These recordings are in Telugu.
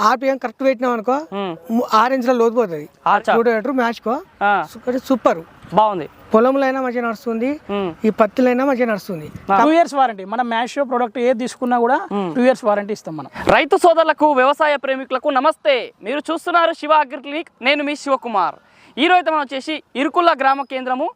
ఆర్పిఎం కరెక్ట్ పెట్టినాం అనుకో ఉమ్. ము- ఆరు ఇంచుల లోతు పోతుంది. ఆచా రూటవేటర్ మ్యాచ్కో? ఆ, సూపర్ బాగుంది. పొలంలో అయినా మంచిగా నడుస్తుంది. ఈ పత్తిలో అయినా మంచిగా నడుస్తుంది. టూ ఇయర్స్ వారంటీ మనం మ్యాషో ప్రోడక్ట్ ఏది తీసుకున్నా కూడా టూ ఇయర్స్ వారంటీ ఇస్తాం మనం. రైతు సోదరులకు వ్యవసాయ ప్రేమికులకు నమస్తే. మీరు చూస్తున్నారు శివ అగ్రి క్లినిక్. నేను మీ శివకుమార్. ఈరోజు అయితే మనం వచ్చేసి ఇరుకుల్ల గ్రామ కేంద్రము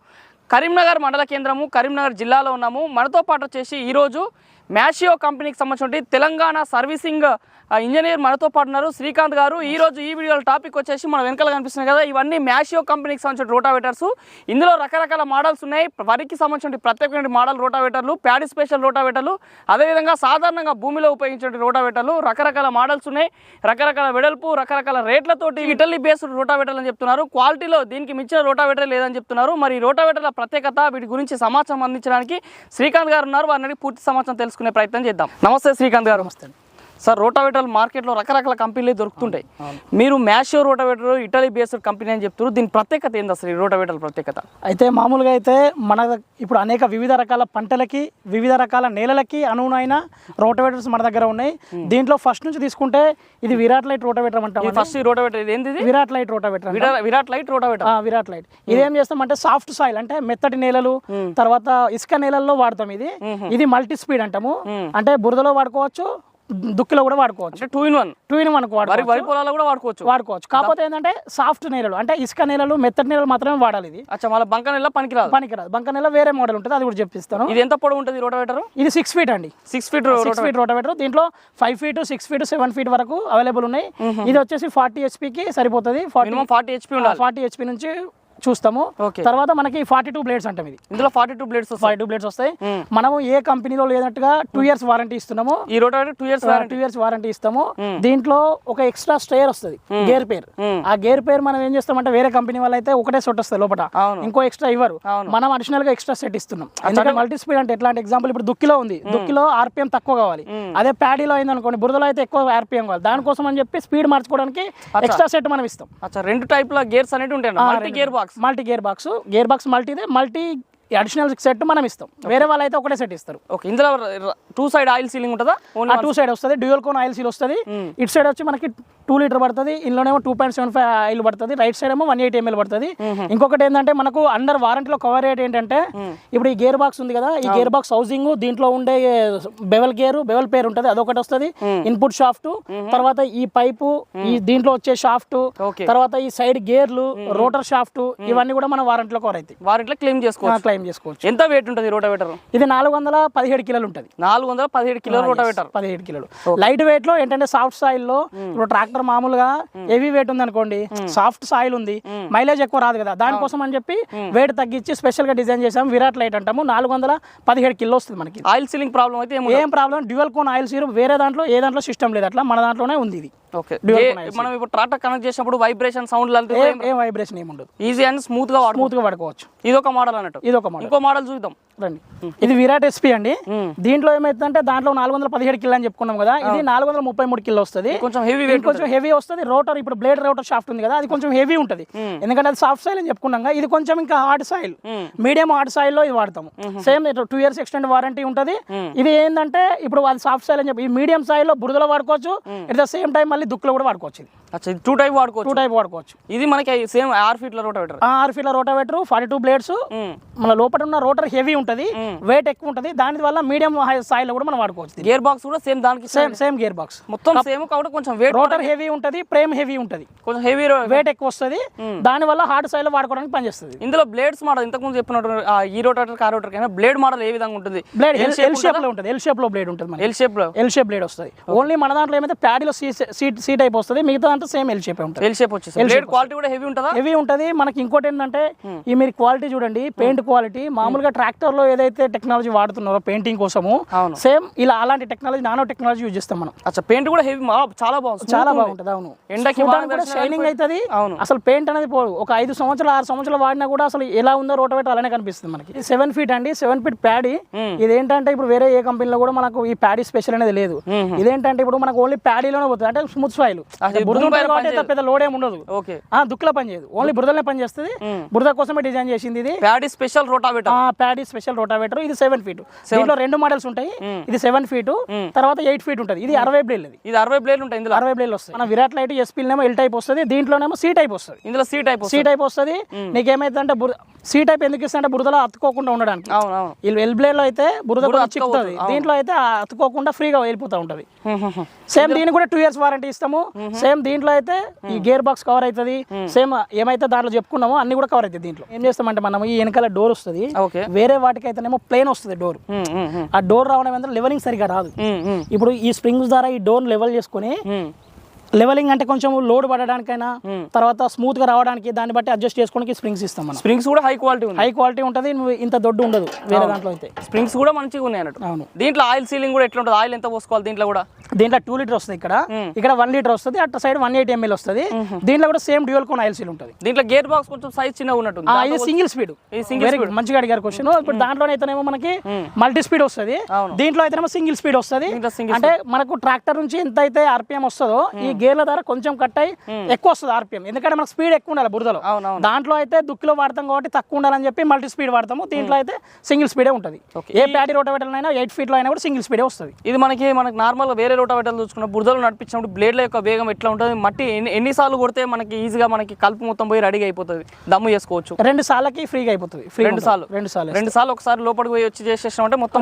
కరీంనగర్ మండల కేంద్రము కరీంనగర్ జిల్లాలో ఉన్నాము. మనతో పాటు వచ్చేసి ఈరోజు మ్యాషియో కంపెనీకి సంబంధించిన తెలంగాణ సర్వీసింగ్ ఇంజనీర్ మనతో పాటు ఉన్నారు. శ్రీకాంత్ గారు ఈ రోజు ఈ వీడియోలో టాపిక్ వచ్చేసి మన వెనకాల కనిపిస్తున్నాయి కదా ఇవన్నీ మ్యాషియో కంపెనీకి సంబంధించిన రోటావేటర్స్. ఇందులో రకరకాల మోడల్స్ ఉన్నాయి. వరికి సంబంధించిన ప్రత్యేకమైన మోడల్ రోటావేటర్లు ప్యాడీ స్పెషల్ రోటావేటర్లు అదేవిధంగా సాధారణంగా భూమిలో ఉపయోగించే రోటావేటర్లు రకరకాల మోడల్స్ ఉన్నాయి. రకరకాల వెడల్పు రకరకాల రేట్లతోటి ఇటలీ బేస్డ్ రోటావేటర్లు అని చెప్తున్నారు. క్వాలిటీలో దీనికి మించిన రోటావేటర్ లేదని చెప్తున్నారు. మరి రోటావేటర్ల ప్రత్యేకత వీటి గురించి సమాచారం అందించడానికి శ్రీకాంత్ గారు ఉన్నారు. వారిని పూర్తి సమాచారం తెలుసుకునే ప్రయత్నం చేద్దాం. నమస్తే శ్రీకాంత్ గారు. నమస్తే సార్ రోటావేటర్ మార్కెట్లో రకరకాల కంపెనీలు దొరుకుతుంటాయి. మీరు Maschio rotavator Italy based company అని చెప్తున్నారు. దీని ప్రత్యేకత ఏంది అసలు ఈ రోటావేటర్ ప్రత్యేకత? అయితే మామూలుగా అయితే మన ఇప్పుడు అనేక వివిధ రకాల పంటలకి వివిధ రకాల నేలలకి అనువునైన రోటవేటర్స్ మన దగ్గర ఉన్నాయి. దీంట్లో ఫస్ట్ నుంచి తీసుకుంటే ఇది విరాట్ లైట్ రోటవేటర్ అంటాం ఫస్ట్ రోటావేటర్ ఇది ఏంది? Virat light rotavator Virat light rotavator. ఆ, విరాట్ లైట్. ఇదేం చేస్తామంటే సాఫ్ట్ సాయిల్ అంటే మెత్తటి నేలలు తర్వాత ఇసుక నేలల్లో వాడతాం ఇది. ఇది మల్టీ స్పీడ్ అంటాము. అంటే బురదలో వాడుకోవచ్చు దుక్కిలో కూడా వాడుకోవచ్చు. అంటే two in one two in వరి వాడుకోవచ్చు. వరి పొలాల్లో కూడా వాడుకోవచ్చు. వాడుకోవచ్చు. కాకపోతే ఏంటంటే సాఫ్ట్ నేలలు అంటే ఇసుక నేలలు మెత్తటి నేలలు మాత్రమే వాడాలి ఇది. అచ్చా మళ్ళీ బంక నెల పనికిరాదు. పనికిరాదు. బంక నేల వేరే మోడల్ ఉంటుంది అది కూడా చెప్పిస్తాను. ఇది ఎంత పొడవు ఉంటుంది రోటావేటర్? ఇది సిక్స్ ఫీట్ అండి. Six feet six feet rotavator. దీంట్లో five feet six feet seven feet వరకు అవైలబుల్ ఉన్నాయి. ఇది వచ్చేసి ఫార్టీ హెచ్పికి సరిపోతుంది. ఫార్టీ హెచ్పి ఫార్టీ హెచ్పి నుంచి చూస్తాము. తర్వాత మనకి ఫార్టీ టూ బ్లేడ్స్ అంటాం ఇది. ఇందులో forty two blades forty two blades వస్తాయి మనము ఏ కంపెనీలో లేనట్టుగా టూ ఇయర్స్ వారంటీ ఇస్తున్నాము ఈ rotavator two years two years warranty ఇస్తాము. దీంట్లో ఒక ఎక్స్ట్రా స్టేర్ వస్తుంది గేర్ పేర్ ఆ గేర్ పేర్ మనం ఏం చేస్తామంటే వేరే కంపెనీ వాళ్ళు అయితే ఒకటే సెట్ వస్తుంది లోపల. ఇంకో ఎక్స్ట్రా ఇవ్వరు. మనం అడిషనల్గా ఎక్స్ట్రా సెట్ ఇస్తున్నాం. ఎందుకంటే మల్టీ స్పీడ్ అంటే ఎట్లాంటి ఎగ్జాంపుల్ ఇప్పుడు దుక్కిలో ఉంది. దుక్కిలో ఆర్పిఎం తక్కువ కావాలి. అదే ప్యాడీలో అయింది అనుకోండి బురదలో అయితే ఎక్కువ ఆర్పిఎం కావాలి. దానికోసం అని చెప్పి స్పీడ్ మార్చుకోవడానికి ఎక్స్ట్రా సెట్ మనం ఇస్తాం. రెండు టైప్ ల గేర్స్ అనేవి ఉంటాయి gear box multi gear box. Gear box మల్టీదే. Multi additional set మనం ఇస్తాం. వేరే వాళ్ళు అయితే ఒకటే సెట్ ఇస్తారు. ఓకే ఇందులో టూ సైడ్ ఆయిల్ సీలింగ్ ఉంటుందా? ఓన్లీ ఆ టూ సైడ్ వస్తుంది. డ్యూయల్ కోన్ ఆయిల్ సీల్ వస్తుంది. ఇటు సైడ్ వచ్చి మనకి టూ లీటర్ పడుతుంది. ఇందులోనేమో two point seven five oil పడుతుంది. రైట్ సైడ్ ఏమో వన్ ఎయిట్ ఎంఎల్ పడుతుంది. ఇంకొకటి ఏంటంటే మనకు అండర్ వారంటీలో కవర్ రేట్ ఏంటంటే ఇప్పుడు ఈ గేర్ బాక్స్ ఉంది కదా ఈ గేర్ బాక్స్ హౌసింగ్ దీంట్లో ఉండే బెవల్ గేర్ బెవల్ పేరు ఉంటుంది. అదొకటి వస్తుంది. ఇన్పుట్ షాఫ్ట్ తర్వాత ఈ పైపు ఈ దీంట్లో వచ్చే షాఫ్ట్. తర్వాత ఈ సైడ్ గేర్లు రోటర్ షాఫ్ట్ ఇవన్నీ కూడా మన వారంటీలో కవర్ అవుతాయి. వారిట్లో క్లెయిమ్ చేసుకోవచ్చు. క్లైమ్ చేసుకోవచ్చు. ఎంత వెయిట్ ఉంటుంది రోటావేటర్ ఇది నాలుగు వందల పదిహేడు కిలోలు ఉంటుంది. నాలుగు వందల పదిహేడు కిలో రోటావేటర్ పదిహేడు కిలోలు. లైట్ వెయిట్లో ఏంటంటే సాఫ్ట్ సాయిల్లో ఇప్పుడు ట్రాక్టర్ మామూలుగా హెవీ వెయిట్ ఉంది అనుకోండి సాఫ్ట్ సాయిల్ ఉంది మైలేజ్ ఎక్కువ రాదు కదా. దానికోసం అని చెప్పి వెయిట్ తగ్గించి స్పెషల్గా డిజైన్ చేసాం విరాట్ లైట్ అంటాము. నాలుగు వందల పదిహేడు కిలో వస్తుంది మనకి. ఆయిల్ సీలింగ్ ప్రాబ్లం అయితే ఏం problem dual cone oil seal వేరే దాంట్లో ఏ దాంట్లో సిస్టమ్ లేదు. అట్లా మన దాంట్లోనే ఉంది ఇది. ఓకే మనం ఇప్పుడు ట్రాక్టర్ కనెక్ట్ చేసినప్పుడు వైబ్రేషన్ సౌండ్ ఏం వైబ్రేషన్ ఏమి ఉండదు ఈజీ అండ్ స్మూత్గా స్మూత్గా పడుకోవచ్చు ఇది ఒక మోడల్ అన్నట్టు. ఇది ఒక మోడల్ ఇంకో మోడల్ చూద్దాం. రండి. ఇది విరాట్ ఎస్పీ అండి. దీంట్లో ఏమైతుందంటే దాంట్లో నాలుగు వందల పదిహేడు కిలో అని చెప్పుకున్నాం కదా. ఇది నాలుగు వందల ముప్పై మూడు కిలో వస్తుంది. కొంచెం హెవీ కొంచెం హెవీ వస్తుంది. రోటర్ ఇప్పుడు బ్లేడ్ రోటర్ షాఫ్ట్ ఉంది కదా అది కొంచెం హెవీ ఉంటుంది. ఎందుకంటే అది సాఫ్ట్ సాయిల్ అని చెప్పుకున్నాం ఇది కొంచెం ఇంకా హార్డ్ సాయిల్ మీడియం హార్డ్ సాయిల్లో ఇది వాడతాము. Same two years extend warranty ఉంటుంది. ఇది ఏంటంటే ఇప్పుడు అది సాఫ్ట్ సాయిల్ అని చెప్పి ఈ మీడియం సాయిల్లో బురదలో వాడుకోవచ్చు. ఎట్ ద సేమ్ టైం మళ్ళీ దుక్కులో కూడా వాడుకోవచ్చు ఇది. టూ టైప్ వాడుకోవచ్చు. టూ టైప్ వాడుకోవచ్చు. ఇది మనకి సేమ్ ఆరు ఫీట్ల రోటావేటర్ ఆరు ఫీట్ల రోటావేటర్ ఫార్టీ టూ బ్లేడ్స్ మన లోపల ఉన్న రోటర్ హెవీ ఉంటుంది వెయిట్ ఎక్కువ ఉంటుంది దాని వల్ల మీడియం సాయిల్ కూడా మనం వాడుకోవచ్చు గేర్ బాక్స్ కూడా సేమ్ దానికి సేమ్ సేమ్ గేర్ బాక్స్ మొత్తం సేమ్ కాబట్టి కొంచెం వెయిట్ రోటర్ హెవీ ఉంటుంది ప్రేమ్ హెవీ ఉంటుంది. కొంచెం హెవీ వెయిట్ ఎక్కువ వస్తుంది దాని వల్ల హార్డ్ సాయిల్ వాడుకోవడానికి పనిచేస్తుంది. ఇందులో బ్లేడ్స్ మోడల్ ఇంతకుముందు చెప్పినట్టు ఈ రోటాటర్ కార్ రోటర్ కైనా బ్లేడ్ మోడల్ ఏ విధంగా ఉంటుంది? బ్లేడ్ ఎల్ షేప్లో ఉంటుంది ఎల్ షేప్లో బ్లేడ్ ఉంటుంది ఎల్ షేప్లో. ఎల్ షేప్ బ్లేడ్ వస్తుంది. ఓన్లీ మన దాంట్లో ఏమైతే ప్యాడీలో సీట్ సీట్ టైప్ వస్తుంది మిగతా దాంట్లో సేమ్ ఎల్ షేప్ ఉంటుంది. ఎల్ షేప్ వచ్చేసి బ్లేడ్ క్వాలిటీ కూడా హెవీ ఉంటుందా? హెవీ ఉంటుంది. మనకి ఇంకోటి ఏంటంటే ఈ మీరు క్వాలిటీ చూడండి పెయింట్ క్వాలిటీ మామూలుగా ట్రాక్టర్లో ఏదైతే టెక్నాలజీ వాడుతున్నారో పెయింటింగ్ కోసము. సేమ్ ఇలా అలాంటి టెక్నాలజీ నానో టెక్నాలజీ యూజ్ చేస్తాం మనం. అచ్చా పెయింట్ కూడా హెవీ చాలా బాగుంది. చాలా. బాగుంటుంది అవును. ఎండకి షైనింగ్ అవుతుంది అవును. అసలు పెయింట్ అనేది పోదు. ఒక ఐదు సంవత్సరాలు ఆరు సంవత్సరాలు వాడినా కూడా అసలు ఎలా ఉందో రోటవేటర్ అలానే కనిపిస్తుంది మనకి. సెవెన్ ఫీట్ అండి. సెవెన్ ఫీట్ ప్యాడీ ఇదేంటంటే ఇప్పుడు వేరే ఏ కంపెనీలో కూడా మనకు ఈ ప్యాడీ స్పెషల్ అనేది లేదు. ఇదేంటంటే ఇప్పుడు మనకు ఓన్లీ ప్యాడీలోనే పోతుంది. అంటే స్మూత్ సాయిల్ బురద పెద్ద లోడ్ ఏమి ఉండదు. ఓకే. ఆ దుక్కులో పని చేయదు. ఓన్లీ బురదలనే పని చేస్తుంది. బురద కోసమే డిజైన్ చేసింది ఇది. Paddy special rotavator. Paddy special rotavator. ఇది సెవెన్ ఫీట్ దీంట్లో రెండు మోడల్స్ ఉంటాయి. ఇది సెవెన్ ఫీట్ తర్వాత ఎయిట్ ఫీట్ ఉంటుంది. ఇది అరవై బ్లేడ్ ఇది అరవై బ్లేడ్ ఉంటాయి ఇందులో. అరవై బ్లేడ్ వస్తాయి. మన విరాట్ లైట్ ఎస్పీనేమో ఎల్ టైప్ వస్తుంది. దీంట్లోనేమో సి టైప్ వస్తుంది. ఇందులో సీ టైప్ సి టైప్ వస్తుంది. నీకేమైతుందంటే బుర సి టైప్ ఎందుకు ఇస్తా అంటే బురదలో అతుక్కోకుండా ఉండడానికి. అవును ఎల్ బ్లేడ్లో అయితే బురద కూడా చిక్కుతుంది. దీంట్లో అయితే ఆ అతుక్కోకుండా ఫ్రీగా వెళ్ళిపోతూ ఉంటుంది. సేమ్ దీనికి కూడా టూ ఇయర్స్ వారంటీ ఇస్తాము. సేమ్ దీంట్లో అయితే ఈ గేర్ బాక్స్ కవర్ అవుతుంది. సేమ్ ఏమైతే దాంట్లో చెప్పుకున్నామో అన్ని కూడా కవర్ అవుతుంది దీంట్లో. ఏం చేస్తామంటే మనం ఈ వెనకాల డోర్ వస్తుంది. వేరే వాటికి అయితేనేమో ప్లేన్ వస్తుంది డోర్ ఆ డోర్ రావడం లెవెలింగ్ సరిగా రాదు. ఇప్పుడు ఈ స్ప్రింగ్స్ ద్వారా ఈ డోర్ లెవెల్ చేసుకొని లెవెలింగ్ అంటే కొంచెం లోడ్ పడడానికైనా తర్వాత స్మూత్గా రావడానికి దాన్ని బట్టి అడ్జస్ట్ చేసుకోవడానికి స్ప్రింగ్స్ ఇస్తాం మనం. స్ప్రింగ్స్ కూడా హై క్వాలిటీ ఉంది హై క్వాలిటీ ఉంటుంది ఇంత దొడ్డు ఉండదు వేరే దాంట్లో అయితే. స్ప్రింగ్స్ కూడా మంచిగా ఉన్నాయి అన్నట్టు. అవును. దీంట్లో ఆయిల్ సీలింగ్ కూడా ఎట్లా ఉంటుంది ఆయిల్ ఎంత పోసుకోవాలి దీంట్లో కూడా? దీంట్లో టూ లీటర్ వస్తుంది ఇక్కడ. ఇక్కడ వన్ లీటర్ వస్తుంది అటు సైడ్ వన్ ఎయిటీ ఎంఎల్ వస్తుంది. దీంట్లో కూడా same dual cone oil seal ఉంటుంది. దీంట్లో గేర్ బాక్స్ కొంచెం సైజ్ చిన్నగా ఉన్నట్టుంది. ఆ, ఇది సింగిల్ స్పీడ్. గుడ్ మంచిగా అడిగారు క్వశ్చన్ ఇప్పుడు దాంట్లో అయితేనేమో మనకి మల్టీ స్పీడ్ వస్తుంది. దీంట్లో అయితేనేమో సింగిల్ స్పీడ్ వస్తుంది. అంటే మనకు ట్రాక్టర్ నుంచి ఎంత అయితే ఆర్పిఎం వస్తుందో ఈ గేర్ల ద్వారా కొంచెం కట్ అయ్యి ఎక్కువ వస్తుంది ఆర్పిఎం. ఎందుకంటే మనకు స్పీడ్ ఎక్కువ ఉండాలి బురదలో. దాంట్లో అయితే దుక్కిలో వాడతాం కాబట్టి తక్కువ ఉండాలని చెప్పి మల్టీ స్పీడ్ వాడతాము. దీంట్లో అయితే సింగిల్ స్పీడే ఉంటుంది. ఏ ప్యాడీ రోటోవేటర్ అయినా ఎయిట్ ఫీట్లో అయినా కూడా సింగిల్ స్పీడే వస్తుంది. ఇది మనకి మనకి నార్మల్ వేరే రోటావేటర్లు చూసుకున్న బురదలు నడిపించినప్పుడు బ్లేడ్ల యొక్క వేగం ఎట్లా ఉంటుంది? మట్టి ఎన్ని ఎన్నిసార్లు కొడితే మనకి ఈజీగా మనకి కలుపు మొత్తం పోయి రెడీగా అయిపోతుంది? దమ్ము చేసుకోవచ్చు. రెండు సార్లకి ఫ్రీగా అయిపోతుంది. ఫ్రీ రెండు సార్లు. రెండు సార్లు రెండు సార్లు ఒకసారి లోపలికి పోయి వచ్చి చేసేసామంటే మొత్తం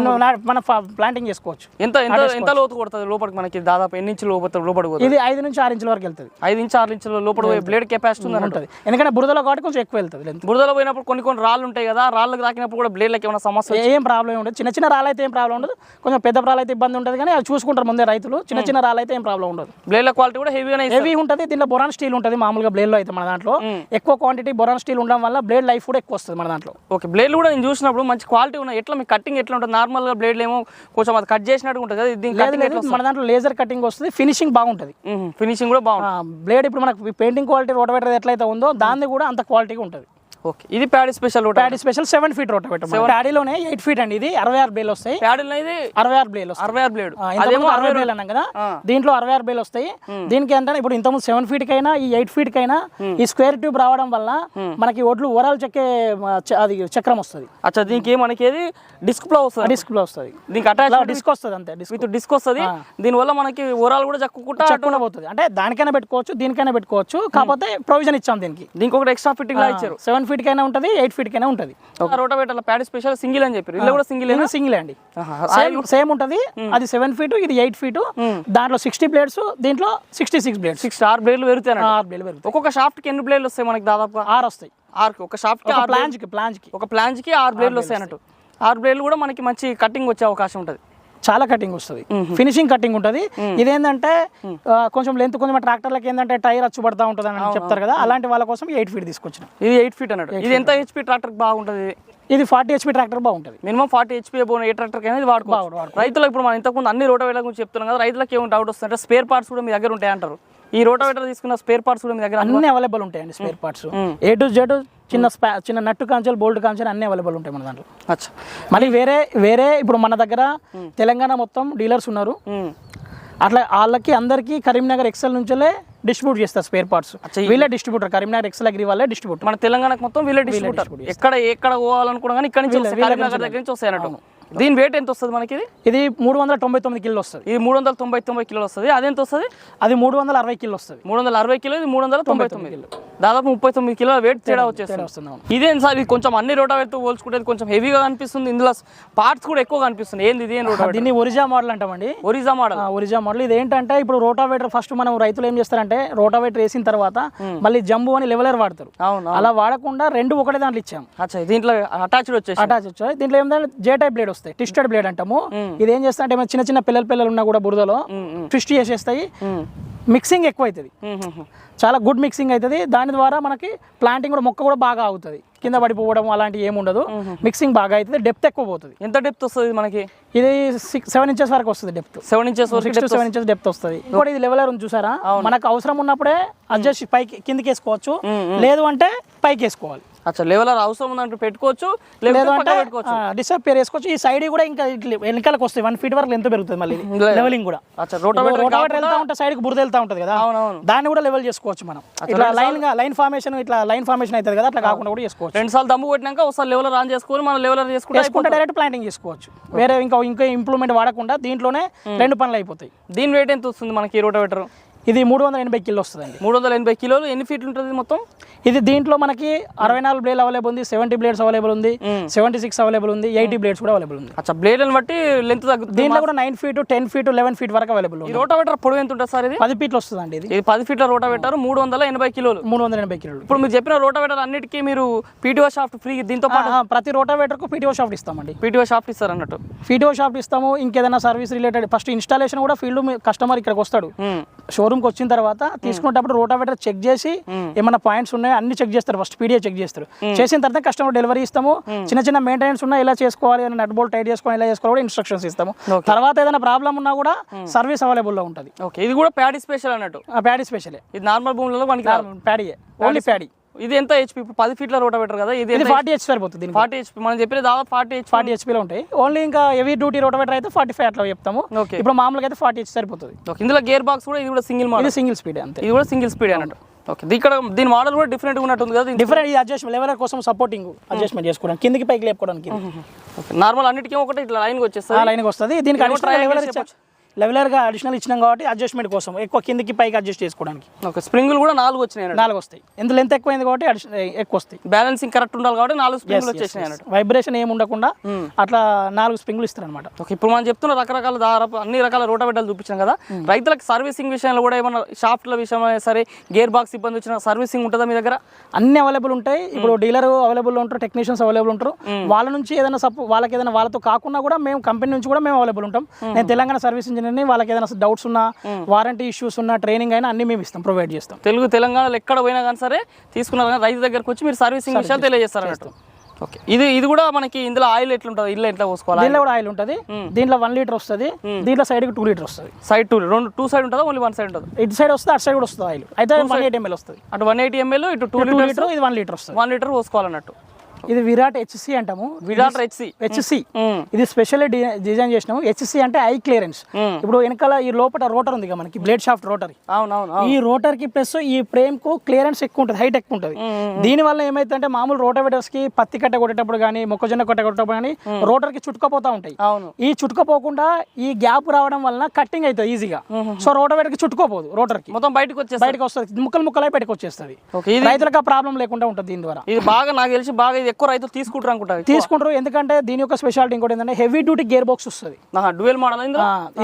మన ప్లాంటింగ్ చేసుకోవచ్చు. ఎంత ఎంత ఎంత లోతు కొడుతుంది లోపలికి మనకి? దాదాపు ఎన్ని ఇంచులు లోపల లోపలికి ఇది ఐదు నుంచి ఆరు ఇంచుల వరకు వెళ్తుంది. ఐదు ఇంచు ఆరు ఇంచుల లోపల పోయి బ్లేడ్ కెపాసిటీ ఉంది అన్నట్టు ఉంటుంది. ఎందుకంటే బురదలో కాబట్టి కొంచెం ఎక్కువ వెళ్తుంది లెంత్ బురదలో పోయినప్పుడు కొన్ని కొన్ని రాళ్ళు ఉంటాయి కదా రాళ్ళకి తాకినప్పుడు కూడా బ్లేడ్లకి ఏమైనా సమస్య ఏం ప్రాబ్లం ఉండదు. చిన్న చిన్న రాళ్ళు అయితే ఏం ప్రాబ్లం ఉండదు. కొంచెం పెద్ద రాళ్ళు అయితే ఇబ్బంది ఉంటుంది కానీ అది చూసుకుంటారు ముందే రైతులు. చిన్న చిన్న రాళ్ళు అయితే ఏం ప్రాబ్లం ఉండదు. బ్లేడ్ల క్వాలిటీ కూడా ఇస్తుంది హెవీ ఉంటుంది. దీంట్లో బొరాన్ స్టీల్ ఉంటుంది మామూలుగా బ్లేడ్లో అయితే మన దాంట్లో. ఎక్కువ క్వాంటిటీ బొరాన్ స్టీల్ ఉండడం వల్ల బ్లేడ్ లైఫ్ కూడా ఎక్కువ వస్తుంది మన దాంట్లో. ఓకే బ్లేడ్లు కూడా నేను చూసినప్పుడు మంచి క్వాలిటీ ఉన్నాయి. ఎట్లా మీ కటింగ్ ఎట్లా ఉంటుంది? నార్మల్గా బ్లేడ్లు ఏమో కొంచెం అది కట్ చేసినట్టు ఉంటుంది కదా మన దాంట్లో లేజర్ కటింగ్ వస్తుంది. ఫినిషింగ్ బాగుంటుంది. ఫినిషింగ్ కూడా బాగుంది బ్లేడ్ ఇప్పుడు మనకు పెయింటింగ్ క్వాలిటీ రోటవేటర్ ఎట్లయితే ఉందో దాన్ని కూడా అంత క్వాలిటీగా ఉంటుంది. ఓకే ఇది paddy special paddy special seven feet rotavator ప్యాడీలోనే eight feet అండి ఇది. అరవై ఆరు బేలు వస్తాయి. ప్యాడీలో ఇది అరవై ఆరు బ్లేలు అరవై ఆరు బ్లేడ్ అరవై బ్లేలు అన్నాం కదా. దీంట్లో అరవై ఆరు బ్లేలు వస్తాయి. దీనికి ఏంటంటే ఇప్పుడు ఇంతకుముందు సెవెన్ ఫీట్ కైనా ఈ ఎయిట్ ఫీట్ కైనా ఈ స్క్వేర్ ట్యూబ్ రావడం వల్ల మనకి ఒడ్లు ఓవరాల్ చెక్కే అది చక్రం వస్తుంది. అచ్చా దీనికి మనకి ఏది? డిస్క్ ప్లో వస్తుంది. డిస్క్లో వస్తుంది. దీనికి అటాచ్ డిస్క్ వస్తుంది అంతే డిస్క్ విత్ డిస్క్ వస్తుంది. దీనివల్ల మనకి ఓరాలు కూడా చక్కుకుంటా చెక్కకుండా పోతుంది. అంటే దానికైనా పెట్టుకోవచ్చు దీనికైనా పెట్టుకోవచ్చు. కాకపోతే ప్రొవిజన్ ఇచ్చాం దీనికి. దీనికి ఒకటి ఎక్స్ట్రా ఫిట్టింగ్ లా ఇచ్చారు. సెవెన్ ఫీట్ కైనా ఉంటుంది ఎయిట్ ఫీట్ కైనా ఉంటుంది రోటోవేటర్ల ప్యాడీ స్పెషల్ సింగిల్ అని చెప్పారు. ఇలా కూడా సింగిల్ సింగిల్ అండి. సేమ్ ఉంటుంది అది సెవెన్ ఫీట్ ఇది ఎయిట్ ఫీట్ దాంట్లో సిక్స్టీ బ్లేడ్స్ దీంట్లో సిక్స్టీ సిక్స్ బ్లేడ్స్. సిక్స్ ఆరు బ్లేడ్లు పెరుగుతాయి ఆరు బ్లేడ్ పెరుగుతాయి. ఒక్కొక్క షాఫ్ట్కి ఎన్ని బ్లేడ్లు వస్తాయి మనకి దాదాపుగా? ఆరు వస్తాయి. ఆరు ఒక షాఫ్ట్ ప్లాంజ్కి ప్లాంజ్కి ఒక ప్లాంజ్కి ఆరు బ్లేడ్లు వస్తాయి అన్నట్టు. ఆరు బ్లేడ్లు కూడా మనకి మంచి కటింగ్ వచ్చే అవకాశం ఉంటుంది. చాలా కటింగ్ వస్తుంది. ఫినిషింగ్ కటింగ్ ఉంటుంది. ఇదేంటంటే కొంచెం లెంత్ కొంచెం ట్రాక్టర్లకి ఏంటంటే టైర్ అచ్చు పడతా ఉంటుంది అని చెప్తారు కదా అలాంటి వాళ్ళ కోసం ఎయిట్ ఫీట్ తీసుకొచ్చిన. ఇది ఎయిట్ ఫీట్ అన్నట్టు ఇది ఎంత హెచ్పి ట్రాక్టర్ బాగుంటుంది? ఇది ఫార్టీ హెచ్పి ట్రాక్టర్ బాగుంటుంది. మినిమం ఫార్టీ హెచ్పీ పోయిన ఏ ట్రాక్టర్ అయినా ఇది వాడుకోవచ్చు. రైతులకు ఇప్పుడు మనం ఇంతకుముందు అన్ని రోటోవేటర్ గురించి చెప్తున్నాం కదా రైతులకు ఏమైనా డౌట్ వస్తుందంటే స్పేర్ పార్ట్స్ కూడా మీ దగ్గర ఉంటాయి అంటారు ఈ రోటోవేటర్ తీసుకున్న స్పేర్ పార్ట్స్ కూడా మీ దగ్గర అన్ని అవైలబుల్ ఉంటాయండి spare parts A to Z చిన్న స్పా చిన్న నట్టు కాంచెలు బోల్డ్ కాంచెలు అన్ని అవైలబుల్ ఉంటాయి మన దాంట్లో. అచ్చా. మళ్ళీ వేరే వేరే ఇప్పుడు మన దగ్గర తెలంగాణ మొత్తం డీలర్స్ ఉన్నారు. అట్లా వాళ్ళకి అందరికీ కరీంనగర్ ఎక్సెల్ నుంచే డిస్ట్రిబ్యూట్ చేస్తారు స్పేర్ పార్ట్స్ వీళ్ళే డిస్ట్రిబ్యూటర్ కరీంనగర్ ఎక్సెల్ అగ్రి వాళ్ళే డిస్ట్రిబ్యూటర్ మన తెలంగాణకు మొత్తం వీళ్ళే డిస్ట్రిబ్యూటర్ ఎక్కడ ఎక్కడ పోవాలనుకున్నా కానీ ఇక్కడ నుంచి కరీంనగర్ దగ్గర నుంచి వస్తాయి అన్నట్టు. దీని వెయిట్ ఎంత వస్తుంది మనకి ఇది? ఇది మూడు వందల తొంభై తొమ్మిది కిలో వస్తుంది. ఇది మూడు వందల తొంభై తొంభై కిలోలు వస్తుంది. అదెంత వస్తుంది? అది మూడు వందల అరవై కిలో వస్తుంది. మూడు వందల అరవై కిలో ఇది మూడు వందల తొంభై తొమ్మిది. దాదాపు ముప్పై తొమ్మిది కిలోల వెయిట్ తేడా వచ్చేస్తుంది. ఇదేం సార్? ఇది కొంచెం అన్ని రోటావేటర్తో పోల్చుకుంటే కొంచెం హెవీగా కనిపిస్తుంది. ఇందులో పార్ట్స్ కూడా ఎక్కువ కనిపిస్తుంది ఏంది ఇది? దీన్ని ఒరిజా మోడల్ అంటామండి. ఒరిజా మోడల్ ఒరిజా మోడల్ ఇది ఏంటంటే ఇప్పుడు రోటావేటర్ ఫస్ట్ మనం రైతులు ఏం చేస్తారంటే రోటావేటర్ వేసిన తర్వాత మళ్ళీ జంబు అని లెవెలర్ వాడతారు. అవును అలా వాడకుండా రెండు ఒకటే దాంట్లో ఇచ్చాం అచ్చా దీంట్లో అటాచ్డ్ వచ్చేసి అటాచ్ వచ్చాయి దీంట్లో ఏంటంటే జే టైప్ బ్లేడ్ వస్తాయి. ట్విస్టెడ్ బ్లేడ్ అంటాము. ఇది ఏం చేస్తా అంటే చిన్న చిన్న పిల్లల పిల్లలు ఉన్నా కూడా బురదలో ట్విస్ట్ చేసేస్తాయి. మిక్సింగ్ ఎక్కువ అవుతుంది చాలా గుడ్ మిక్సింగ్ అవుతుంది దాని ద్వారా మనకి ప్లాంటింగ్ కూడా మొక్క కూడా బాగా అవుతుంది కింద పడిపోవడం అలాంటివి ఏమి ఉండదు. మిక్సింగ్ బాగా అవుతుంది డెప్త్ ఎక్కువ పోతుంది. ఎంత డెప్త్ వస్తుంది మనకి? ఇది సిక్స్ సెవెన్ ఇంచెస్ వరకు వస్తుంది depth seven inches six to seven inches depth వస్తుంది. ఇంకోటి ఇది లెవెలర్ ఉంది చూసారా? మనకు అవసరం ఉన్నప్పుడే అడ్జస్ట్ పైకి కిందకి వేసుకోవచ్చు. లేదు అంటే పైకి వేసుకోవాలి. అచ్చా లెవెలర్ అవసరం ఉందంటే పెట్టుకోవచ్చు పెట్టుకోవచ్చు. డిస్టర్బ్ పేరు వేసుకోవచ్చు. ఈ సైడ్ కూడా ఇంకా ఇట్లా వెనకాలకు వస్తాయి వన్ ఫీట్ వరకు ఎంత పెరుగుతుంది మళ్ళీ లెవెలింగ్ కూడా. రోటోవేటర్ రోటావేటర్ వెళ్తా ఉంటే సైడ్కి బురద వెళ్తా ఉంటది కదా. దాన్ని కూడా లెవెల్ చేసుకోవచ్చు మనం. ఇట్లా లైన్గా లైన్ ఫార్మేషన్ ఇట్లా లైన్ ఫార్మేషన్ అవుతుంది కదా అట్లా కాకుండా కూడా చేసుకోవచ్చు. చేసుకోవచ్చు. రెండు సార్లు దమ్ము కొట్టినాక ఒకసారి లెవెలర్ ఆన్ చేసుకొని మనం లెవెలర్ చేసుకుంటే డైరెక్ట్ ప్లాంటింగ్ చేసుకోవచ్చు. వేరే ఇంకా ఇంకా ఇంప్రూవ్మెంట్ వాడకుండా దీంట్లోనే రెండు పనులు అయిపోతాయి. దీని వెయిట్ ఎంత వస్తుంది మనకి ఈ రోటావేటర్ ఇది మూడు వందల ఎనభై కిలో వస్తుందండి. మూడు వందల ఎనభై కిలోలు ఎన్ని ఫీట్లు ఉంటుంది మొత్తం? ఇది దీంట్లో మనకి అరవై నాలుగు బ్లేడ్ అవైలబుల్ ఉంది సెవెంటీ బ్లేడ్స్ అవైలబుల్ ఉంది సెవెంటీ సిక్స్ అవైలబుల్ ఉంది ఎయిటీ బ్లేడ్స్ కూడా అవైలబుల్ ఉంది. అచ్చా బ్లేడ్ని బట్టి లెంత్ తగ్గుతుంది. దీంట్లో కూడా nine feet ten feet eleven feet వరకు అవైలబుల్ ఉంది రోటావేటర్ పొడవు ఎంత ఉంటుంది సార్ ఇది? పది ఫీట్లు వస్తుందండి ఇది. ఇది పది ఫీట్ల రోటావేటర్ మూడు వందల ఎనభై కిలోలు. మూడు వందల ఎనభై కిలోలు. ఇప్పుడు మీరు చెప్పిన రోటావేటర్ అన్నిటికీ మీరు పీటీఓ షాఫ్ట్ ఫ్రీ దీంతో పాటు ప్రతి రోటావేటర్కు పీటీఓ షాఫ్ట్ ఇస్తామండి. పీటీఓ షాఫ్ట్ ఇస్తారు అన్నట్టు. పీటీఓ షాఫ్ట్ ఇస్తాము ఇంకేదైనా సర్వీస్ రిలేటెడ్ ఫస్ట్ ఇన్స్టాలేషన్ కూడా ఫీల్డ్ కస్టమర్ ఇక్కడికి వస్తాడు. మ్మ్. షోరూమ్కి వచ్చిన తర్వాత తీసుకునేటప్పుడు రోటావేటర్ చెక్ చేసి ఏమైనా పాయింట్స్ ఉన్నాయో అన్ని చెక్ చేస్తారు. ఫస్ట్ పీడియో చెక్ చేస్తారు. చేసిన తర్వాత కస్టమర్ డెలివరీ ఇస్తాము. చిన్న చిన్న మెయింటెనెన్స్ ఉన్నా ఇలా చేసుకోవాలి అని నట్ బోల్ట్ టైట్ చేసుకోవాలి ఇలా చేసుకోవాలి కూడా ఇన్స్ట్రక్షన్స్ ఇస్తాము. తర్వాత ఏదైనా ప్రాబ్లం ఉన్నా కూడా సర్వీస్ అవైలబుల్లో ఉంటుంది. ఓకే. ఇది కూడా ప్యాడీ స్పెషల్ అన్నట్టు. ప్యాడీ స్పెషలే. ఇది నార్మల్ భూములలో మనకి. ప్యాడీయే. Only paddy. ఇది ఎంత హెచ్పి ఇప్పుడు పది ఫీట్ల రోటావేటర్ కదా ఇది ఇది ఫార్టీ హెచ్ సరిపోతుంది ఫార్టీ హెచ్పి మనం చెప్పిన దాదాపు ఫార్టీ హెచ్ ఫార్టీ హెచ్పీలో ఉంటాయి. ఓన్లీ ఇంకా హెవీ డ్యూటీ రోటోవేటర్ అయితే ఫార్టీ ఫైవ్ అట్లా చెప్తాము. ఓకే ఇప్పుడు మామూలుగా అయితే ఫార్టీ హెచ్ సరిపోతుంది. ఇందులో గేర్ బాక్స్ కూడా ఇది కూడా సింగిల్ మోడల్ ఇది సింగిల్ స్పీడ్ అంతే. ఇది కూడా సింగిల్ స్పీడ్ అన్నట్టు. ఓకే ఇక్కడ దీని మోడల్ కూడా డిఫరెంట్ ఉన్నట్టుంది కదా డిఫరెంట్ ఈ అడ్జస్ట్మెంట్ లెవెల్ కోసం సపోర్టింగ్ అడ్జస్ట్మెంట్ చేసుకోవడానికి కిందికి పైకి లేపుకోవడానికి ఓకే నార్మల్ అన్నిటికీ ఒకటి ఇట్లా లైన్కి వచ్చేస్తుంది. ఆ లైన్కి వస్తుంది. దీనికి ఏమో లెవెలర్గా అడిషనల్ ఇచ్చినాం కాబట్టి అడ్జస్ట్మెంట్ కోసం ఎక్కువ కిందికి పైకి అడ్జస్ట్ చేసుకోవడానికి. ఓకే స్ప్రింగులు కూడా నాలుగు వచ్చినాయి నాలుగు వస్తాయి. ఎంత లెంత్ ఎక్కువైంది కాబట్టి ఎక్కువ వస్తాయి. బ్యాలెన్సింగ్ కరెక్ట్ ఉండాలి కాబట్టి నాలుగు స్ప్రింగులు వచ్చేసినాయి అన్నట్టు. వైబ్రేషన్ ఏమి ఉండకుండా అట్లా నాలుగు స్ప్రింగ్లు ఇస్తారు అనమాట ఓకే ఇప్పుడు మనం చెప్తున్న రకరకాల దాదాపు అన్ని రకాల రోటావేటర్లు చూపించాం కదా. రైతులకు సర్వీసింగ్ విషయంలో కూడా ఏమన్నా షాఫ్ట్ల విషయం సరే గేర్ బాక్స్ ఇబ్బంది వచ్చిన సర్వీసింగ్ ఉంటుందా మీ దగ్గర? అన్ని అవైలబుల్ ఉంటాయి. ఇప్పుడు డీలర్ అవైలబుల్ ఉంటారు టెక్నీషియన్స్ అవైలబుల్ ఉంటారు. వాళ్ళ నుంచి ఏదైనా సపో వాళ్ళకి ఏదైనా వాళ్ళతో కాకుండా కూడా మేము కంపెనీ నుంచి కూడా మేము అవైలబుల్ ఉంటాం. నేను తెలంగాణ సర్వీస్ ఇంజనీర్ని వాళ్ళకి ఏదైనా డౌట్స్ ఉన్నా వారంటీ ఇష్యూస్ ఉన్నా ట్రైనింగ్ అయినా అన్ని మేము ఇస్తాం ప్రొవైడ్ చేస్తాం. తెలుగు తెలంగాణలో ఎక్కడ పోయినా కానీ సరే తీసుకున్నారు కానీ రైతు దగ్గరకు వచ్చి మీరు సర్వీసింగ్ విషయాలు తెలియజేస్తారు అన్నట్టు. ఓకే ఇది ఇది కూడా మనకి ఇందులో ఆయిల్ ఎట్లుంటుంది ఇల్లు ఎట్లా పోసుకోవాలి? దీనిలో కూడా ఆయిల్ ఉంటుంది. దీంట్లో వన్ లీటర్ వస్తుంది. దీంట్లో సైడ్కి టూ లీటర్ వస్తుంది. సైడ్ టూ రెండు టూ సైడ్ ఉంటుందా? ఓన్లీ వన్ సైడ్ ఉంటుంది? ఇటు సైడ్ వస్తుంది అటు సైడ్ కూడా వస్తుంది ఆయిల్ అయితే వన్ ఎయిట్ ఎంఎల్ వస్తుంది. అటు వన్ ఎయిటీ ఎంఎల్ ఇటు టూ లీటర్ ఇది వన్ లీటర్ వస్తుంది. వన్ లీటర్ పోసుకోవాలన్నట్టు. ఇది విరాట్ హెచ్సి అంటాము. విరాట్ హెచ్సి హెచ్సి ఇది స్పెషల్ డిజైన్ చేసినాము. హెచ్సి అంటే ఐ క్లియరెన్స్ ఇప్పుడు వెనకాల ఈ లోపల రోటర్ ఉంది మనకి బ్లేడ్ షాఫ్ట్ రోటరీ అవునవును ఈ రోటర్కి ప్లస్ ఈ ఫ్రేమ్కు క్లియరెన్స్ ఎక్కువ ఉంటుంది హైట్ ఎక్కువ ఉంటుంది. దీని వల్ల ఏమైతుందంటే మామూలు రోటోవేటర్స్కి పత్తి కట్ట కొట్టేటప్పుడు కానీ మొక్కజొన్న కట్ట కొట్టేటప్పుడు కానీ రోటర్కి చుట్టుకపోతా ఉంటాయి. అవును. ఈ చుట్టుకపోకుండా ఈ గ్యాప్ రావడం వలన కట్టింగ్ అవుతుంది ఈజీగా సో రోటోవేటర్కి చుట్టుకోపోదు రోటర్కి. మొత్తం బయటకు వచ్చేస్తుంది. బయటకు వస్తుంది. ముక్కలు ముక్కలై బయటకు వచ్చేస్తుంది. రైతులకు ఆ ప్రాబ్లం లేకుండా ఉంటుంది దీని ద్వారా. ఇది బాగా నాకు తెలిసి బాగా ఇది ఎక్కువ రైతులు తీసుకుంటారు అనుకుంటారు తీసుకుంటారు. ఎందుకంటే దీని యొక్క స్పెషాలిటీ ఇంకోటి ఏంటంటే హెవీ డ్యూటీ గేర్ బాక్స్ వస్తుంది డ్యూయల్ మోడల్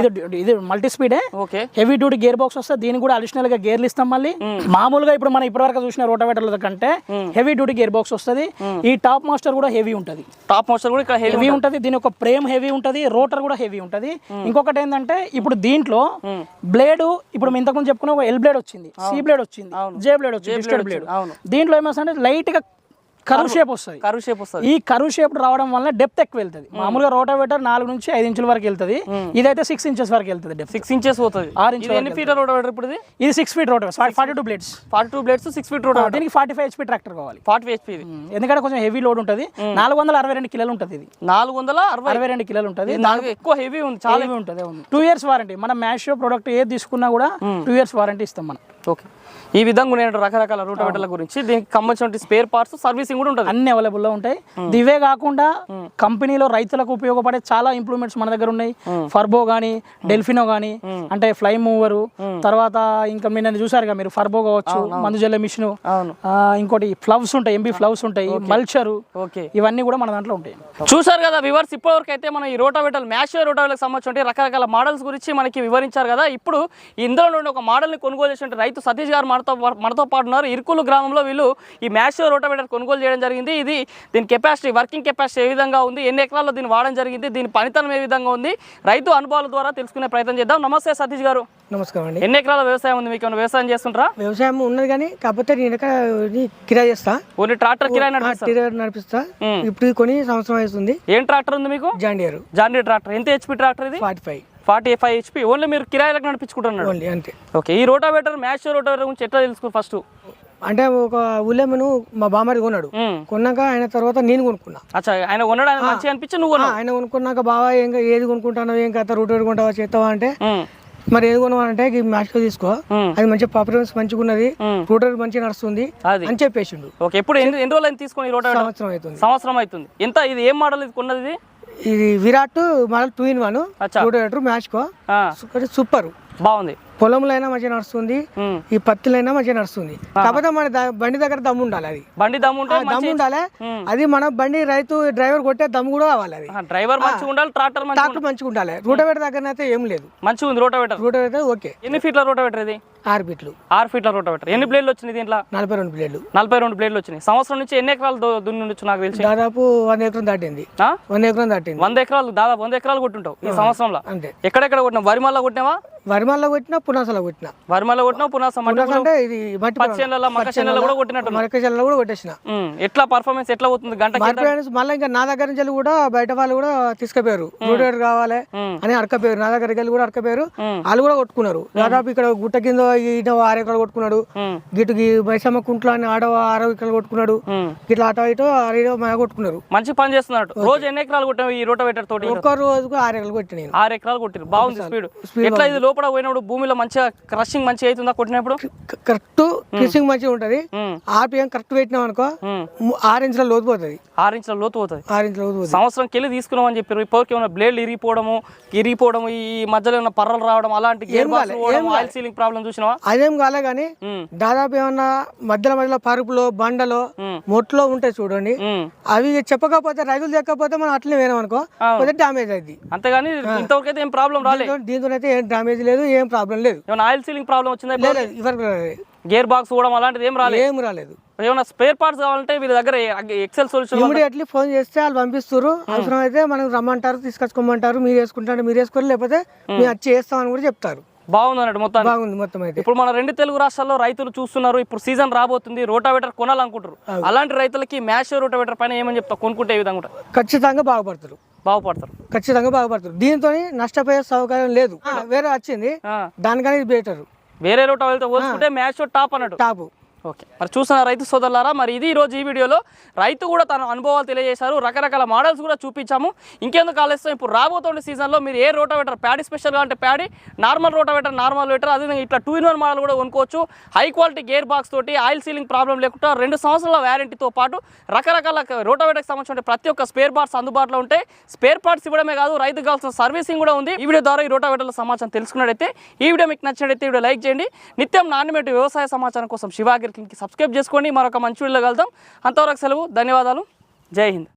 ఇది ఇది multi స్పీడే okay. Heavy duty gear box వస్తే దీనికి కూడా అడిషనల్గా గేర్లు ఇస్తాం మళ్ళీ. మామూలుగా ఇప్పుడు మనం ఇప్పటివరకు చూసిన రోటోవేటర్ల కంటే హెవీ డ్యూటీ గేర్ బాక్స్ వస్తుంది. ఈ టాప్ మాస్టర్ కూడా హెవీ ఉంటుంది. టాప్ మోస్టర్ కూడా ఇక్కడ హెవీ ఉంటుంది. దీని యొక్క ప్రేమ్ హెవీ ఉంటుంది రోటర్ కూడా హెవీ ఉంటుంది. ఇంకొకటి ఏంటంటే ఇప్పుడు దీంట్లో బ్లేడ్ ఇప్పుడు ఇంతకుముందు చెప్పుకున్న ఒక ఎల్ బ్లేడ్ వచ్చింది. సి బ్లేడ్ వచ్చింది. జే బ్లేడ్ వచ్చింది బ్లేడ్. దీంట్లో ఏమొస్తుందంటే లైట్గా కరువు షేప్ వస్తుంది. కరువు షేప్ వస్తుంది. ఈ కరువు షేప్ రావడం వల్ల డెప్త్ ఎక్కువ వెళ్తుంది. మామూలుగా రోటావేటర్ నాలుగు నుంచి ఐదు ఇంచుల వరకు వెళ్తుంది. ఇదైతే సిక్స్ ఇంచెస్ వరకు వెళ్తుంది డెప్త్ సిక్స్ ఇంచెస్ పోతుంది. ఆరు ఇది ఎన్ని ఫీట్ రోడ్ ఇప్పుడు ఇది? Six feet rotor. Forty two blades forty two blades six feet rod దీనికి ఫార్టీ ఫైవ్ హెచ్పీ ట్రాక్టర్ కావాలి. ఫార్టీ హెచ్పి ఇది. ఎందుకంటే కొంచెం హెవీ లోడ్ ఉంటుంది. నాలుగు వందల అరవై రెండు కిలోలు ఉంటుంది ఇది. నాలుగు వందల అరవై. అరవై రెండు కిలోలు ఉంటుంది. నాలుగు ఎక్కువ హెవీ ఉంది చాలా హెవీ ఉంటుంది టూ ఇయర్స్ వారంటీ మన మ్యాష్ ప్రోడక్ట్ ఏది తీసుకున్నా కూడా టూ ఇయర్స్ వారంటీ ఇస్తాం మనం. ఓకే ఈ విధంగా ఉన్నాయి రకరకాల రూటోవేటర్ల గురించి. దీనికి సంబంధించిన స్పేర్ పార్ట్స్ సర్వీసింగ్ కూడా ఉంటుంది. అన్ని అవైలబుల్లో ఉంటాయి. ఇవే కాకుండా కంపెనీలో రైతులకు ఉపయోగపడే చాలా ఇంప్రూవ్మెంట్స్ మన దగ్గర ఉన్నాయి. ఫర్బో గానీ డెల్ఫినో గానీ అంటే ఫ్లై మూవర్ తర్వాత ఇంకా మీరు చూసారుగా మీరు ఫర్బో కావచ్చు మందు జల్లే మిషన్ ఇంకోటి ఫ్లవ్స్ ఉంటాయి ఎంబీ ఫ్లవ్స్ ఉంటాయి మల్చరు ఇవన్నీ కూడా మన దాంట్లో ఉంటాయి. చూశారు కదా వివర్స్ ఇప్పటివరకు అయితే మనం ఈ రోటావేటర్ మ్యాష్ రోటావేటర్కి సంబంధించి రకరకాల మోడల్స్ గురించి మనకి వివరించారు కదా. ఇప్పుడు ఇందులో నుండి ఒక మోడల్ని కొనుగోలు చేసిన రైతు సతీష్ గారు మనతో మనతో పాటు ఉన్నారు. ఇరుకులు గ్రామంలో వీళ్ళు ఈ మ్యాష్ రోటావేటర్ కొనుగోలు చేయడం జరిగింది. ఇది దీని కెపాసిటీ వర్కింగ్ కెపాసిటీ ఏ విధంగా ఉంది? ఎన్ని ఎకరాల్లో దీన్ని వాడడం జరిగింది? దీని పనితనం ఏ విధంగా ఉంది? రైతు అనుభవాల ద్వారా తెలుసుకునే ప్రయత్నం చేద్దాం. నమస్తే సతీష్ గారు. నమస్కారం అండి. ఎన్ని ఎకరాల వ్యవసాయం ఉంది మీకు? ఏమైనా వ్యవసాయం చేస్తుంటారా? వ్యవసాయం ఉన్నది కానీ కాకపోతే నేను ఇక్కడ ఇది కిరాయి చేస్తా. ఓన్లీ ట్రాక్టర్ కిరాయి నడిపిస్తా? ఇప్పుడు కొని సంవత్సరం అవుతుంది. ఏం ట్రాక్టర్ ఉంది మీకు? John Deere. John Deere tractor. ఎంత హెచ్పి ట్రాక్టర్ ఇది? Forty five. Forty five HP only మీరు కిరాయిలకు నడిపించుకుంటున్నారు. ఓన్లీ అంతే. ఓకే ఈ రోటావేటర్ మ్యాచ్ రోటావేటర్ గురించి ఎట్లా తెలుసుకో ఫస్ట్ అంటే ఒక ఉల్లెమ్మను మా బామ్మడి కొన్నాడు. కొన్నాక ఆయన తర్వాత నేను కొనుక్కున్నా. అచ్చా ఆయన కొన్నాడు ఆయన మంచిగా అనిపించి నువ్వు ఆయన కొనుక్కున్నాక బావా ఏం ఏది కొనుక్కుంటానో ఏం కథ రూట్ కొనుక్కుంటావా చేస్తావా? అంటే ఉమ్, మరి ఏది కొనమంటే ఈ మ్యాచ్లో తీసుకో. ఉమ్. అది మంచి పర్ఫార్మెన్స్ మంచిగా ఉన్నది. రూటర్ మంచిగా నడుస్తుంది. అని చెప్పేసిండు. ఓకే ఎప్పుడు ఎన్ని రోజులు తీసుకొని ఈ రోటావేటర్? సంవత్సరం అవుతుంది. సంవత్సరం అవుతుంది. ఎంత ఇది ఏం మోడల్ ఇది కొన్నది ఇది విరాట్ మళ్ళీ two in one Maschio super. బాగుంది. పొలంలో అయినా మంచిగా నడుస్తుంది. ఈ పత్తిలో అయినా మంచిగా నడుస్తుంది. కాకపోతే మన బండి దగ్గర దమ్ము ఉండాలి అది. బండి దమ్ము ఉంటే దమ్ము ఉండాలి. అది మన బండి రైతు డ్రైవర్ కొట్టే దమ్ము కూడా కావాలి అది. డ్రైవర్ మంచిగా ఉండాలి ట్రాక్టర్ ట్రాక్టర్ మంచిగా ఉండాలి. రూటవేటర్ దగ్గర అయితే ఏం లేదు. మంచిగా ఉంది రోటావేటర్. Rotavator okay. ఎన్ని ఫీట్ల రోటావేటర్ ఇది? ఆరు బిట్లు ఆరు ఫీట్ల రోటావేటర్. ఎన్ని బ్లేడ్లు వచ్చినాయి దీంట్లో? నలభై రెండు ప్లేట్లు నలభై రెండు బ్లేడ్లు వచ్చినాయి. సంవత్సరం నుంచి ఎన్ని ఎకరాలు దు- దున్ని ఉండొచ్చు నాకు తెలిసి? దాదాపు వంద ఎకరం దాటింది? వంద ఎకరం దాటింది. వంద ఎకరాలు దాదాపు వంద ఎకరాలు కొట్టుంటావు ఈ సంవత్సరంలో. అంతే. ఎక్కడెక్కడ కొట్టినా వరిమల్ల కొట్టినావా? వరిమల్లో కొట్టినా పునాసలో కొట్టినా. వరిమల్ల కొట్టినావు పునాస అంటే ఇది మట్టి పచ్చి చేనులలో, మక్క చేనులలో కూడా కొట్టినట్టు కూడా కొట్టేసిన. ఎట్లా పర్ఫార్మెన్స్ ఎట్లా అవుతుంది గంట మళ్ళీ ఇంకా నా దగ్గర నుంచి కూడా బయట వాళ్ళు కూడా తీసుకుపోయారు. రూటవేటర్ కావాలి. అని అడకపోయారు నా దగ్గరికి వెళ్ళి కూడా అడకపోయారు ఉమ్. వాళ్ళు కూడా కొట్టుకున్నారు. దాదాపు ఇక్కడ గుట్ట కింద ఈయన ఆరు ఎకరాలు కొట్టుకున్నాడు. ఉమ్, గిటు మైసమ్మ కుంట్లో అని ఆడ ఆరో ఎకరాలు కొట్టుకున్నాడు. ఇట్లా అటో ఇటో ఆరు ఇటో మా కొట్టుకున్నారు. మంచి పని చేస్తున్నట్టు. రోజు ఎన్ని ఎకరాలు కొట్టావు ఈ రోటావేటర్ తోటి? ఒక్క రోజుకు ఆరు ఎకరాలు కొట్టి నేను. ఆరు ఎకరాలు కొట్టిరు. బాగుంది స్పీడ్ ఎట్లా ఇది లోపల పోయినప్పుడు భూమిలో మంచిగా క్రషింగ్ మంచిగా అవుతుందా కొట్టినప్పుడు? కరెక్ట్ కిసింగ్ మంచిగా ఉంటది. ఆర్పిఎం కరెక్ట్ పెట్టినాం అనుకో ఆరు ఇంచుల లోతు పోతుంది. ఆరు ఇంచుల లోతు పోతుంది. ఆరు ఇంచుల లోతు పోతుంది. సంవత్సరం కెళ్ళి తీసుకున్నాం అని చెప్పారు. ఇప్పటికి ఏమైనా బ్లేడ్లు ఇరిగిపోవడము ఇరిగిపోవడం ఈ మధ్యలో ఏమైనా పర్రలు రావడం అలాంటి ఆయిల్ సీలింగ్ ప్రాబ్లం చూసినావా? అదేం కాలే కానీ ఉమ్, దాదాపు ఏమన్నా మధ్యలో మధ్యలో పరుపులో బండలో. మొట్లో ఉంటాయి చూడండి. అవి చెప్పకపోతే రైతులు చెప్పకపోతే మనం అట్లనే వేనాం అనుకో డ్యామేజ్ అయింది అంతేగాని ఇంతవరకు అయితే ఏం ప్రాబ్లం రాలే. దీంతో అయితే ఏం డ్యామేజ్ లేదు ఏం ప్రాబ్లం లేదు. ఏమైనా ఆయిల్ సీలింగ్ ప్రాబ్లం వచ్చిందా? లేదు ఇవరకు రాలేదు. గేర్ బాక్స్ పోవడం అలాంటిది ఏం రాలేదు? ఏం రాలేదు. ఏమైనా స్పేర్ పార్ట్స్ కావాలంటే వీళ్ళ దగ్గర ఎక్సెల్ సొల్యూషన్ ఇమీడియట్లీ ఫోన్ చేస్తే వాళ్ళు పంపిస్తారు అవసరం అయితే మనం రమ్మంటారు తీసుకొచ్చుకోమంటారు మీరు వేసుకుంటారు మీరు వేసుకోరు లేకపోతే మేము వచ్చి వేస్తామని కూడా చెప్తారు. బాగుంది అన్నట్టు మొత్తానికి. బాగుంది మొత్తం అయితే. ఇప్పుడు మన రెండు తెలుగు రాష్ట్రాల్లో రైతులు చూస్తున్నారు ఇప్పుడు సీజన్ రాబోతుంది రోటావేటర్ కొనాలనుకుంటారు అలాంటి రైతులకి మ్యాష్ రోటావేటర్ పైన ఏమని చెప్తా కొనుక్కుంటే విధంగా ఖచ్చితంగా బాగుపడతారు. బాగుపడతారు. ఖచ్చితంగా బాగుపడతారు. దీంతో నష్టపోయే సౌకర్యం లేదు. వేరే వచ్చింది. ఆ. దానికని ఇది బెటర్. వేరే రోటావేటర్ పోల్చుకుంటే మ్యాచ్ టాప్ అన్నట్టు. టాపు. ఓకే. మరి చూసిన రైతు సోదరులారా మరి ఇది ఈరోజు ఈ వీడియోలో రైతు కూడా తన అనుభవాలు తెలియజేశారు రకరకాల మోడల్స్ కూడా చూపించాము. ఇంకెందుకు ఆలస్యం ఇప్పుడు రాబోతున్న సీజన్లో మీరు ఏ రోటావేటర్ ప్యాడీ స్పెషల్గా అంటే ప్యాడీ నార్మల్ రోటావేటర్ నార్మల్ వేటర్ అదేవిధంగా ఇట్లా టూ ఇన్ వన్ మోడల్ కూడా కొనుక్కోవచ్చు. హై క్వాలిటీ గేర్ బాక్స్ తోటి ఆయిల్ సీలింగ్ ప్రాబ్లం లేకుండా రెండు సంవత్సరాల వ్యారంటీతో పాటు రకరకాల రోటావేటర్కి సంబంధించిన ప్రతి ఒక్క స్పేర్ పార్ట్స్ అందుబాటులో ఉంటాయి స్పేర్ పార్ట్స్ ఇవ్వడమే కాదు రైతు కావాల్సిన సర్వీసింగ్ కూడా ఉంది. ఈ వీడియో ద్వారా ఈ రోటావేటర్ల సమాచారం తెలుసుకున్నట్టయితే ఈ వీడియో మీకు నచ్చినట్టయితే వీడియో లైక్ చేయండి. నిత్యం నాణ్యమైన వ్యవసాయ సమాచారం కోసం శివాగిరికి సబ్స్క్రైబ్ చేసుకోండి. మరొక మంచి వీడియోలో కలుద్దాం. అంతవరకు సెలవు ధన్యవాదాలు. జై హింద్.